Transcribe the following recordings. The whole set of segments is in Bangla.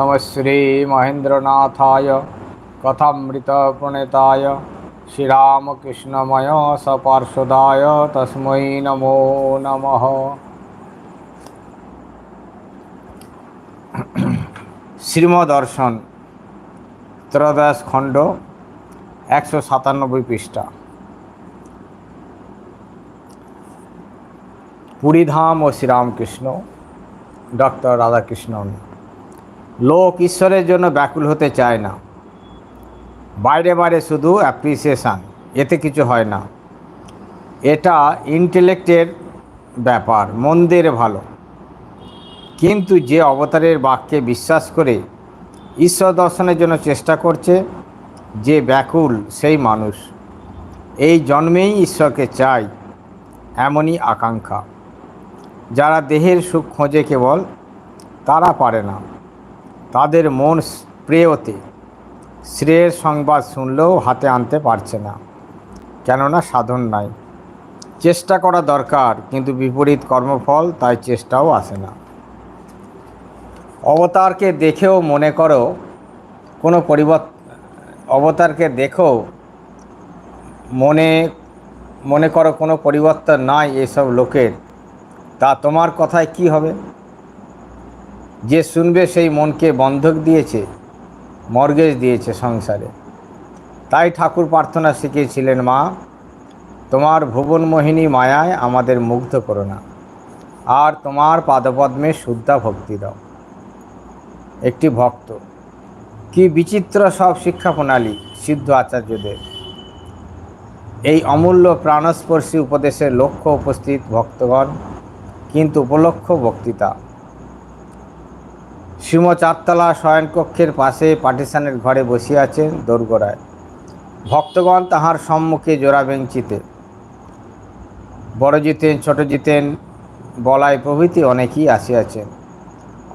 নম শ্রীমহেন্দ্রনাথায় কথামৃতপ্রণেতায় শ্রীরামকৃষ্ণময় সপার্শ্বদায় তস্मै নমো নমঃ শ্রীমদর্শন ত্রয়োদশ খণ্ড একশো সাতানব্বই পৃষ্ঠা পুরীধাম ও শ্রীরামকৃষ্ণ ডক্টর রাধাকৃষ্ণন লোক ঈশ্বরের জন্য ব্যাকুল হতে চায় না। বাইরে বাইরে শুধু অ্যাপ্রিসিয়েশান এতে কিছু হয় না। এটা ইন্টেলেক্টের ব্যাপার, মন্দের ভালো। কিন্তু যে অবতারের বাক্যে বিশ্বাস করে ঈশ্বর দর্শনের জন্য চেষ্টা করছে, যে ব্যাকুল সেই মানুষ। এই জন্মেই ঈশ্বরকে চাই, এমনই আকাঙ্ক্ষা। যারা দেহের সুখ খোঁজে কেবল, তারা পারে না। তাদের মন প্রেয়তে। শ্রেয়ের সংবাদ শুনলেও হাতে আনতে পারছে না। কেননা সাধন নাই। চেষ্টা করা দরকার, কিন্তু বিপরীত কর্মফল তাই চেষ্টাও আসে না। অবতারকে দেখেও মনে করো, কোনো পরিবর্তন অবতারকে দেখো মনে মনে করো কোনো পরিবর্তন নাই এসব লোকের। তা তোমার কথায় কি হবে? যে শুনবে সেই মনকে বন্ধক দিয়েছে মর্গেজ দিয়েছে সংসারে। তাই ঠাকুর প্রার্থনা শিখিয়েছিলেন, মা, তোমার ভুবনমোহিনী মায়ায় আমাদের মুগ্ধ করো না। আর তোমার পাদপদ্মে শুদ্ধা ভক্তি দাও। একটি ভক্ত, কি বিচিত্র সব শিক্ষা প্রণালী সিদ্ধ আচার্যদের। এই অমূল্য প্রাণস্পর্শী উপদেশের লক্ষ্য উপস্থিত ভক্তগণ, কিন্তু উপলক্ষ বক্তৃতা শ্রীম চারতলা শয়নকক্ষের পাশে পার্টিশানের ঘরে বসিয়াছেন দোরগোড়ায়। ভক্তগণ তাহার সম্মুখে জোড়া বেঞ্চিতে। বড় জিতেন ছোট জিতেন বলাই প্রভৃতি অনেকেই আসিয়াছেন।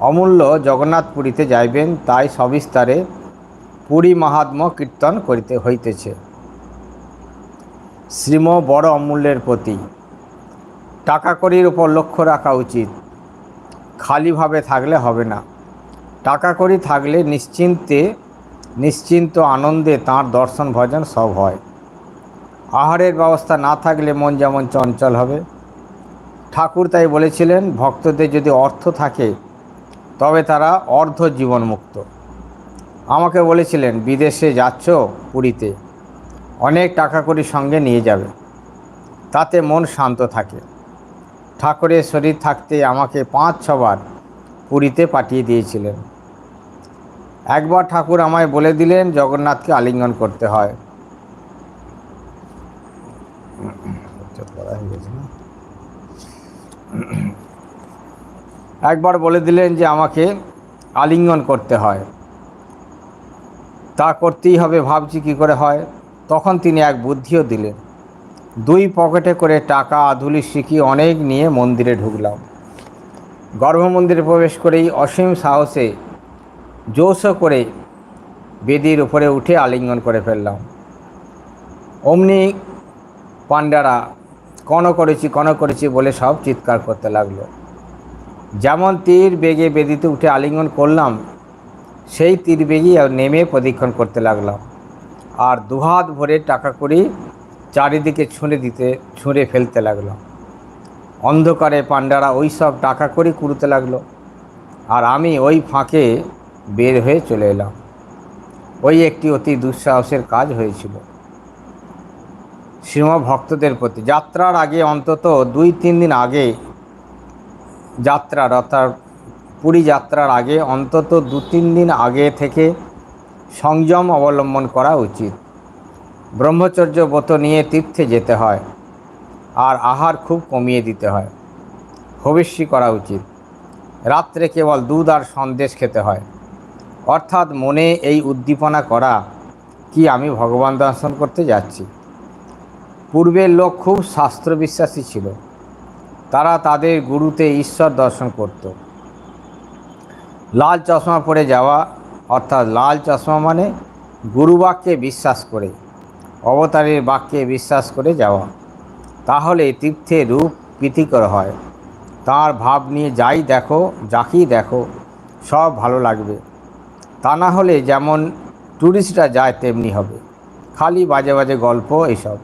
অমূল্য জগন্নাথপুরীতে যাইবেন, তাই সবিস্তারে পুরী মাহাত্ম কীর্তন করিতে হইতেছে। শ্রীম বড় অমূল্যের প্রতি। টাকা কড়ির উপর লক্ষ্য রাখা উচিত। খালিভাবে থাকলে হবে না। টাকা কড়ি থাকলে নিশ্চিন্তে, নিশ্চিন্ত আনন্দে তাঁর দর্শন ভজন সব হয়। আহারের ব্যবস্থা না থাকলে মন যেমন চঞ্চল হবে। ঠাকুর তাই বলেছিলেন, ভক্তদের যদি অর্থ থাকে, তবে তারা অর্ধ জীবনমুক্ত। আমাকে বলেছিলেন, বিদেশে যাচ্ছ পুরীতে, অনেক টাকা করি সঙ্গে নিয়ে যাবে। তাতে মন শান্ত থাকে। ঠাকুরের শরীর থাকতে আমাকে পাঁচ ছবার পুরীতে পাঠিয়ে দিয়েছিলেন। একবার ঠাকুর আমায় বলে দিলেন জগন্নাথকে আলিঙ্গন করতে হয়। একবার বলে দিলেন যে আমাকে আলিঙ্গন করতে হয়। তা করতেই হবে, ভাবছি কি করে হয়। তখন তিনি এক বুদ্ধিও দিলেন। দুই পকেটে করে টাকা, আধুলি শিখি অনেক নিয়ে মন্দিরে ঢুকলাম। গর্ভমন্দিরে প্রবেশ করেই অসীম সাহসে জোশ করে বেদির উপরে উঠে আলিঙ্গন করে ফেললাম। অমনি পাণ্ডারা কণ করেছি কণ করেছি বলে সব চিৎকার করতে লাগল। যেমন তীর বেগে বেদিতে উঠে আলিঙ্গন করলাম, সেই তীর বেগেই নেমে প্রদীক্ষণ করতে লাগলাম। আর দুহাত ভরে টাকা করি চারিদিকে ছুঁড়ে দিতে, ছুঁড়ে ফেলতে লাগল অন্ধকারে পাণ্ডারা ওই সব টাকা করি কুড়ুতে লাগল। আর আমি ওই ফাঁকে বের হয়ে চলে এলাম। ওই একটি অতি দুঃসাহসের কাজ হয়েছিল। শ্রীম ভক্তদের প্রতি যাত্রার আগে অন্তত দুই তিন দিন আগে যাত্রার অর্থাৎ পুরী যাত্রার আগে অন্তত দু তিন দিন আগে থেকে সংযম অবলম্বন করা উচিত। ব্রহ্মচর্য ব্রত নিয়ে তীর্থে যেতে হয় আর আহার খুব কমিয়ে দিতে হয়। ভবিষ্যি করা উচিত। রাত্রে কেবল দুধ আর সন্দেশ খেতে হয়। অর্থাৎ মনে এই উদ্দীপনা করা কি আমি ভগবান দর্শন করতে যাচ্ছি? পূর্বের লোক খুব শাস্ত্র বিশ্বাসী ছিল। তারা তাদের গুরুতে ঈশ্বর দর্শন করত। লাল চশমা পরে যাওয়া, অর্থাৎ লাল চশমা মানে গুরুবাক্যে বিশ্বাস করে, অবতারের বাক্যে বিশ্বাস করে যাওয়া। তাহলে তীর্থে রূপ প্রীতিকর হয়। তার ভাব নিয়ে যাই দেখো, যাকেই দেখো, সব ভালো লাগবে। তা না হলে যেমন ট্যুরিস্টরা যায়, তেমনি হবে। খালি বাজে বাজে গল্প এইসব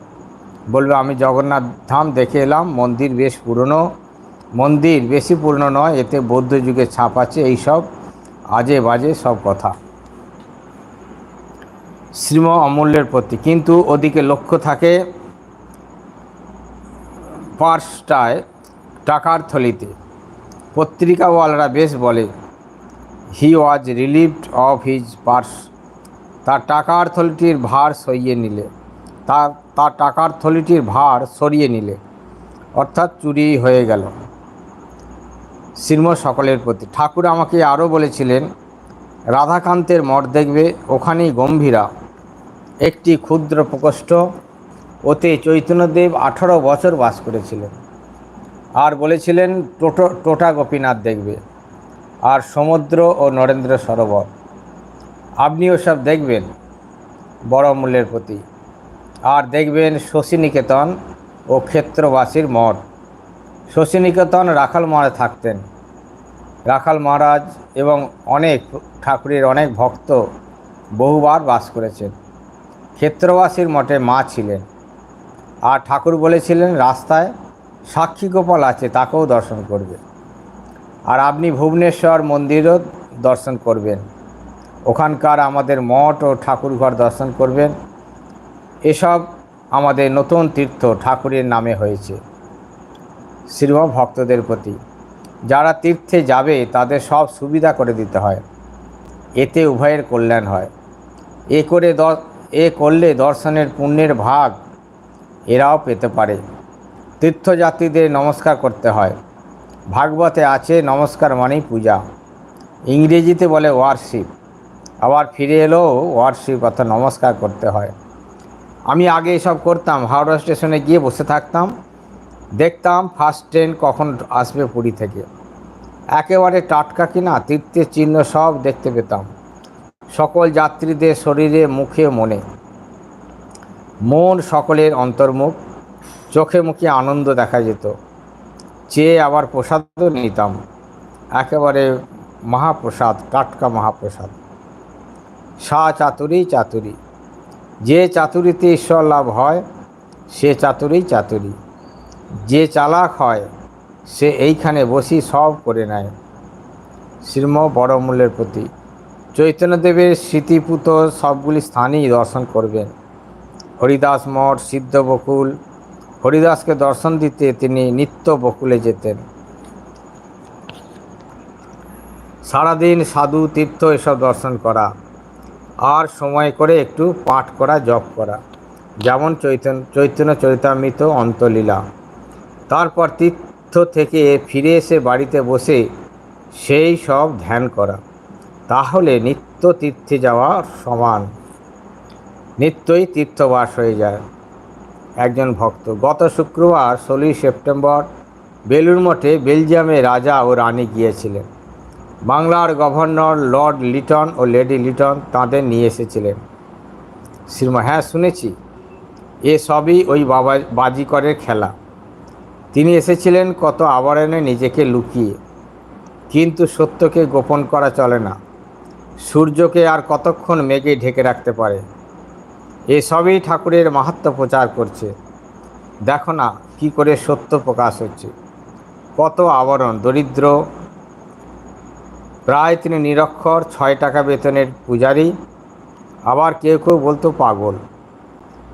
বলবে, আমি জগন্নাথ ধাম দেখে এলাম, মন্দির বেশ পুরনো। মন্দির বেশি পুরনো নয়, এতে বৌদ্ধ যুগের ছাপ আছে এইসব, আজে বাজে সব কথা। শ্রীম অমূল্যের প্রতি। কিন্তু ওদিকে লক্ষ্য থাকে পার্সটায় টাকার থলিতে। পত্রিকাওয়ালারা বেশ বলে he was relieved of his purse তার টাকার থলিটির ভার সইয়ে নিলে। তার তার টাকার থলিটির ভার সরিয়ে নিলে। অর্থাৎ চুরি হয়ে গেল। শ্রীম সকলের প্রতি। ঠাকুর আমাকে আরও বলেছিলেন, রাধাকান্তের মঠ দেখবে, ওখানেই গম্ভীরা। একটি ক্ষুদ্র প্রকোষ্ঠ, ওতে চৈতন্যদেব আঠারো বছর বাস করেছিলেন। আর বলেছিলেন, টোটো, টোটা গোপীনাথ দেখবে। আর সমুদ্র ও নরেন্দ্র সরোবর। আপনি ওসব দেখবেন বড় মূল্যের প্রতি। আর দেখবেন শশীনিকেতন ও ক্ষেত্রবাসীর মঠ। শশীনিকেতন রাখাল মহারাজ থাকতেন। রাখাল মহারাজ এবং অনেক ঠাকুরের অনেক ভক্ত বহুবার বাস করেছেন। ক্ষেত্রবাসীর মঠে মা ছিলেন। আর ঠাকুর বলেছিলেন, রাস্তায় সাক্ষী গোপাল আছে, তাকেও দর্শন করবে। আর আপনি ভুবনেশ্বর মন্দিরও দর্শন করবেন। ওখানকার আমাদের মঠ ও ঠাকুরঘর দর্শন করবেন। এসব আমাদের নতুন তীর্থ ঠাকুরের নামে হয়েছে। শ্রীম ভক্তদের প্রতি। যারা তীর্থে যাবে, তাদের সব সুবিধা করে দিতে হয়। এতে উভয়ের কল্যাণ হয়। এ করে এ করলে দর্শনের পুণ্যের ভাগ এরাও পেতে পারে। তীর্থযাত্রীদের নমস্কার করতে হয়। ভাগবতে আছে নমস্কার মানেই পূজা। ইংরেজিতে বলে ওয়ারশিপ আবার ফিরে এলেও ওয়ারশিপ অর্থাৎ নমস্কার করতে হয়। আমি আগে এসব করতাম, হাওড়া স্টেশনে গিয়ে বসে থাকতাম। দেখতাম ফার্স্ট ট্রেন কখন আসবে পুরী থেকে। একেবারে টাটকা কিনা তীর্থের চিহ্ন সব দেখতে পেতাম। সকল যাত্রীদের শরীরে, মুখে, মনে। মন সকলের অন্তর্মুখ। চোখে মুখে আনন্দ দেখা যেত। চেয়ে আবার প্রসাদও নিতাম, একেবারে মহাপ্রসাদ, টাটকা মহাপ্রসাদ। সা চাতুরি চাতুরি। যে চাতুরিতে ঈশ্বর লাভ হয়, সে চাতুরি চাতুরি। যে চালাক হয়, সে এইখানে বসি সব করে নেয়। শ্রীম বড় মূল্যের প্রতি চৈতন্যদেবের স্মৃতিপুত সবগুলি স্থানেই দর্শন করবেন। হরিদাস মঠ সিদ্ধ বকুল হরিদাসকে দর্শন দিতে তিনি নিত্য বকুলে যেতেন। সারাদিন সাধু, তীর্থ এসব দর্শন করা, আর সময় করে একটু পাঠ করা, জপ করা। যেমন চৈতন্য চৈতন্য চরিতামৃত অন্তলীলা। তারপর তীর্থ থেকে ফিরে এসে বাড়িতে বসে সেই সব ধ্যান করা। তাহলে নিত্য তীর্থে যাওয়া সমান। নিত্যই তীর্থবাস হয়ে যায়। একজন ভক্ত। গত শুক্রবার ষোলোই সেপ্টেম্বর বেলুর মঠে বেলজিয়ামে রাজা ও রানী গিয়েছিলেন। বাংলার গভর্নর লর্ড লিটন ও লেডি লিটন তাদের নিয়ে এসেছিলেন। শ্রীমা হ্যাঁ শুনেছি। এ সবই ওই বাবা, বাজিকরের খেলা। তিনি এসেছিলেন কত আবরণে নিজেকে লুকিয়ে। কিন্তু সত্যকে গোপন করা চলে না। সূর্যকে আর কতক্ষণ মেঘে ঢেকে রাখতে পারে? এসবই ঠাকুরের মাহাত্ম প্রচার করছে। দেখো না কি করে সত্য প্রকাশ হচ্ছে। কত আবরণ, দরিদ্র। প্রায় তিনি নিরক্ষর ছয় টাকা বেতনের পূজারী। আবার কেউ কেউ বলতো পাগল।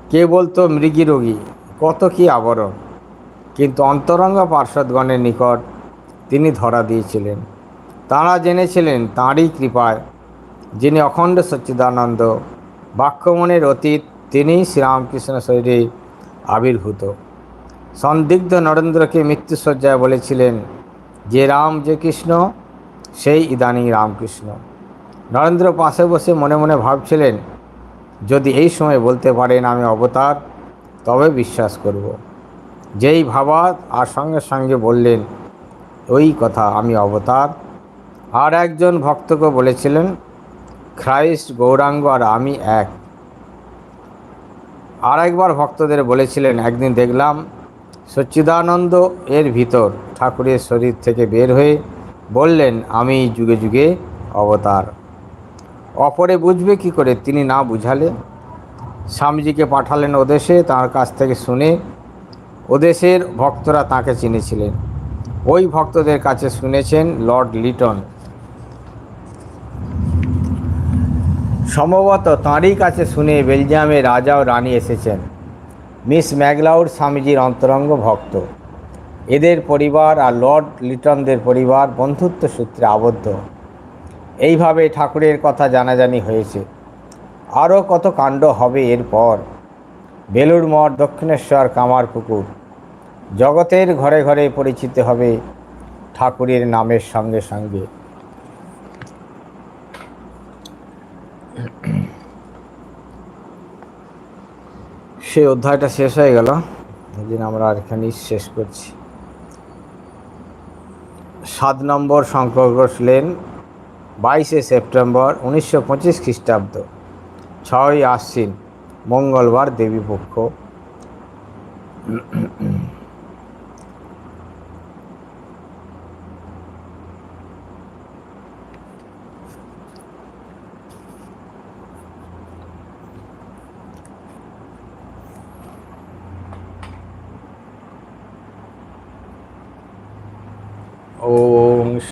কেউ বলতো মৃগী রোগী। কত কি আবরণ। কিন্তু অন্তরঙ্গ পার্শ্বদগণের নিকট তিনি ধরা দিয়েছিলেন। তাঁরা জেনেছিলেন তাঁরই কৃপায়, যিনি অখণ্ড সচ্চিদানন্দ বাক্যমনের অতীত, তিনিই শ্রীরামকৃষ্ণ শরীরে আবির্ভূত। সন্দিগ্ধ নরেন্দ্রকে মৃত্যুসজ্জায় বলেছিলেন, যে রাম, যে কৃষ্ণ, সেই ইদানিং রামকৃষ্ণ। নরেন্দ্র পাশে বসে মনে মনে ভাবছিলেন, যদি এই সময় বলতে পারেন আমি অবতার, তবে বিশ্বাস করব। যেই ভাবা আর সঙ্গে সঙ্গে বললেন, ওই কথা, আমি অবতার। আর একজন ভক্তকে বলেছিলেন খ্রাইস্ট গৌরাঙ্গ আর আমি এক। আর একবার ভক্তদের বলেছিলেন, একদিন দেখলাম সচ্চিদানন্দ এর ভিতর ঠাকুরের শরীর থেকে বের হয়ে বললেন, আমি যুগে যুগে অবতার। অপরে বুঝবে কি করে তিনি না বুঝালে? স্বামীজিকে পাঠালেন ওদেশে, তার কাছ থেকে শুনে ওদেশের ভক্তরা তাকে চিনেছিলেন। ওই ভক্তদের কাছে শুনেছেন লর্ড লিটন। সম্ভবত তাঁরই কাছে শুনে বেলজিয়ামে রাজা ও রানী এসেছেন। মিস ম্যাগলাউড স্বামীজির অন্তরঙ্গ ভক্ত। এদের পরিবার আর লর্ড লিটনদের পরিবার বন্ধুত্ব সূত্রে আবদ্ধ। এইভাবে ঠাকুরের কথা জানাজানি হয়েছে। আরও কত কাণ্ড হবে এরপর বেলুড় মঠ, দক্ষিণেশ্বর, কামারপুকুর। জগতের ঘরে ঘরে পরিচিত হবে ঠাকুরের নামের সঙ্গে সঙ্গে। সেই অধ্যায়টা শেষ হয়ে গেল। দিন আমরা এখানেই শেষ করছি। সাত নম্বর শঙ্কর ঘোষ লেন, বাইশে সেপ্টেম্বর উনিশশো পঁচিশ খ্রিস্টাব্দ ছয় আশ্বিন, মঙ্গলবার দেবীপক্ষ